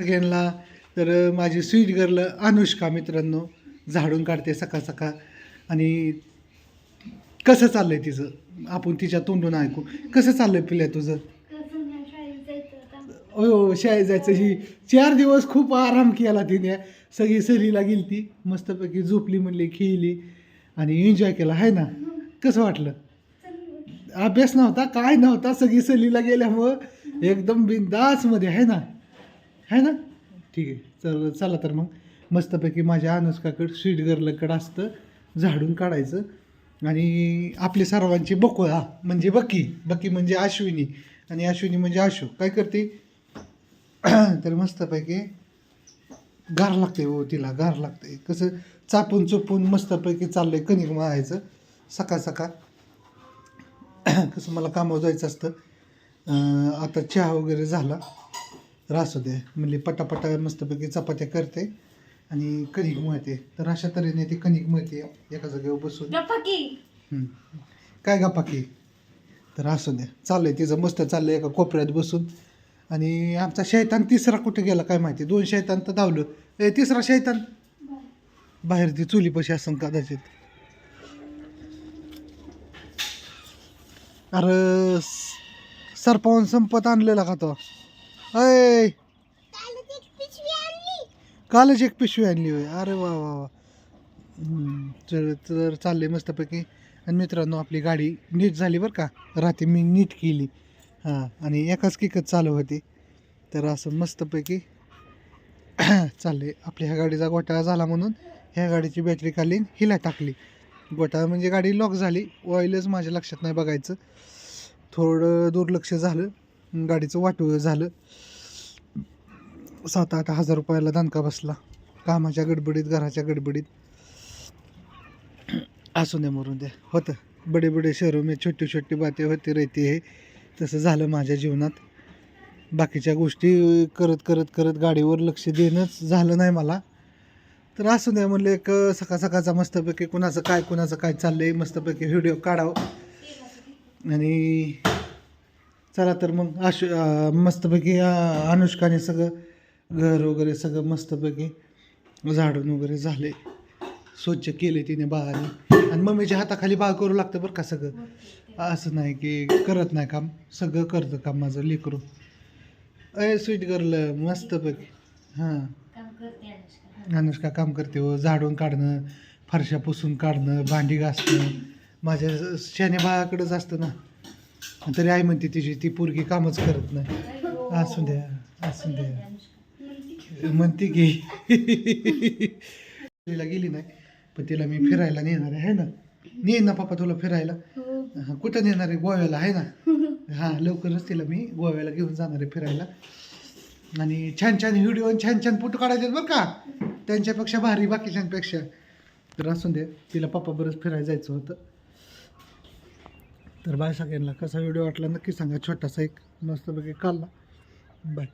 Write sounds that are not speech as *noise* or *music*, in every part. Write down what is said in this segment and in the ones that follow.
सगळ्यांना तर माझी स्वीट गर्ल अनुष्का मित्रांनो झाडून काढते सकाळ सकाळ. आणि कसं चाललंय तिचं? आपण तिच्या तोंडून ऐकू. कसं चाललंय पिल्या तुझं? हो हो शाळेत जायचं. ही चार दिवस खूप आराम केला तिने. सगळी सहलीला गेली ती मस्तपैकी झोपली म्हणली खेळली. आणि एन्जॉय केला. आहे ना? कसं वाटलं? अभ्यास नव्हता काय नव्हता. सगळी सहलीला गेल्यामुळं एकदम बिंदासमध्ये. आहे ना? आहे ना? ठीक आहे. चल चला तर मग. मस्तपैकी माझ्या अनुष्काकडं स्वीट गर्लकडं असतं झाडून काढायचं. आणि आपली सर्वांची बकोळा म्हणजे बकी. बकी म्हणजे अश्विनी आणि अश्विनी म्हणजे आशू काय करते? *clears throat* तर मस्तपैकी गार लागते हो तिला गार लागते. कसं चापून चुपून मस्तपैकी चाललंय कणिक मारायचं सकाळ सकाळ. *clears throat* कसं मला कामावर जायचं असतं. आता चहा वगैरे झाला. तर असू दे. म्हणले पटापटा मस्तपैकी चपात्या करते आणि कणिक मळते. तर अशा तऱ्हेने ती कणिक मळते. एका जागेवर बसून. हम्म. काय गप्पा की? तर असू द्या चाललंय तिचं मस्त चाललंय एका कोपऱ्यात बसून. आणि आमचा शैतान तिसरा कुठे गेला काय माहिती? दोन शैतान तर धावलं. ए तिसरा शैतान? बाहेर ती चुलीपाशी असं कदाचित. अरे स- सरपवून संपत आणलेला का तो? अय कालच एक पिशवी आणली. होय. अरे वा वा वा. तर तर चालले मस्तपैकी. आणि मित्रांनो आपली गाडी नीट झाली बरं का? रात्री मी नीट केली. हां आणि एकाच किकच चालू होती. तर असं मस्तपैकी *clears throat* चालले आपल्या ह्या गाडीचा घोटाळा झाला म्हणून ह्या गाडीची बॅटरी आणि हिला टाकली. घोटाळा म्हणजे गाडी लॉक झाली. ऑइलच माझ्या लक्षात नाही बघायचं. थोडं दुर्लक्ष झालं. गाडीचं वाटू झालं. सात आठ हजार रुपयाला दणका बसला. कामाच्या गडबडीत घराच्या गडबडीत. असू द्या मरून द्या होतं. बडे बडे शहरों मी छोटी छोटी बाते होती रहती हे. तसं झालं माझ्या जीवनात. बाकीच्या गोष्टी करत करत करत गाडीवर लक्ष देणंच झालं नाही मला. तर असू द्या म्हणलं एक सकाळ सकाळचा मस्तपैकी कुणाचं काय कुणाचं काय चाललंय मस्तपैकी व्हिडिओ काढावं. आणि चला तर मग आश मस्तपैकी अनुष्काने सगळं घर वगैरे सगळं मस्तपैकी झाडून वगैरे झाले. स्वच्छ केले तिने बाळाने आणि मम्मीच्या हाताखाली बाळ करू लागतं बरं का सगळं. असं नाही की करत नाही काम. सगळं करतं काम माझं लेकरू. अय स्वीट करलं मस्तपैकी. हां. अनुष्का काम करते हो. झाडून काढणं फरशा पुसून काढणं भांडी घासणं. माझ्या शनिबाळाकडंच असतं ना. तरी आई म्हणते तिची ती पोरगी कामच करत नाही. असू द्या असू द्या. म्हणते की गेली नाही पण तिला मी फिरायला नेणार आहे है ना? नेईन ना पप्पा तुला फिरायला? हा, कुठं नेणार आहे? गोव्याला आहे ना? हां लवकरच तिला मी गोव्याला घेऊन जाणार आहे फिरायला. आणि छान छान व्हिडिओ आणि छान छान फोटो काढायचे बरं का? त्यांच्यापेक्षा भारी बाकीच्यांपेक्षा. तर असून दे तिला पप्पा बरंच फिरायला जायचं होतं. तर बाय सगळ्यांना. कसा व्हिडिओ वाटला नक्की सांगा. छोटासा एक मस्तपैकी काढला. बाय.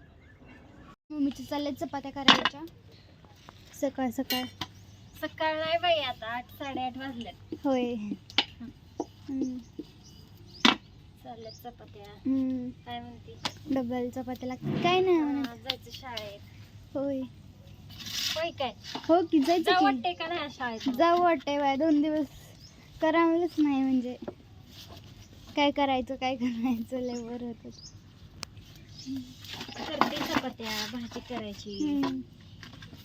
मम्मीची चालल्या चपात्या करायच्या. सकाळ सकाळ. सकाळ नाही बाई आता आठ साडेआठ वाजल्यात होय. हम्म, चालल्यात चपात्या. हम्म. काय म्हणते? डबल चपात्या लागतात. काय नाही म्हणत. जायचं शाळेत. होय. होय काय? हो की जाऊ जायचं वाटते का नाही शाळेत? की जाऊ वाटतंय बाय. दोन दिवस करावलंच नाही म्हणजे. काय करायचं काय करायचं लय बरं होतं. करते चपात्या भाजी करायची.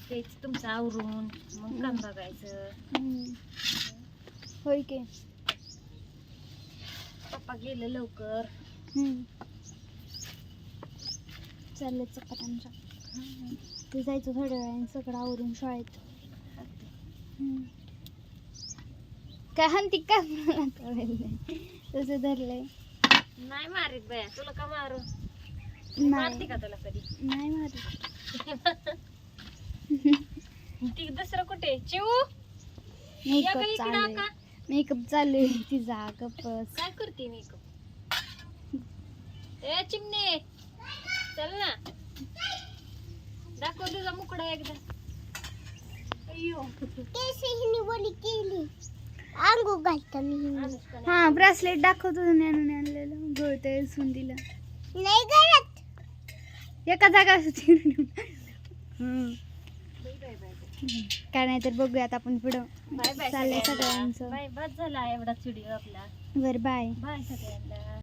तेच तुमचं आवरून मग काम बघायचं. होय की. पप्पा गेले लवकर. चालले चपात्यांच्या ते जायचं थोड्या वेळाने सगळं आवरून शाळेत. मला कळलं तसं धरलंय. नाही मारीत बाया तुला का मारू? मारते का तुला कधी? नाही मारत. ती दुसरं कुठे चिऊ? या मेकअप गं इकडं चालू का मेकअप चालू आहे तिचा गप्पस काय करते मेकअप? ए चिमणे. चल ना. दाखव तुझा मुकडा एकदा. अय्यो. अनुष्काने हा ब्रासलेट दाखवतो आणून आणलेलं गळतंय सुंदीला नाही करत एका जागा हम्म. बाय बाय बाय काय नाही तर बघूयात आपण पुढं. बाय बाय चाललंय सगळ्यांचं. बाय बस झाला एवढा व्हिडिओ आपला. बरं बाय. बाय सगळ्यांना.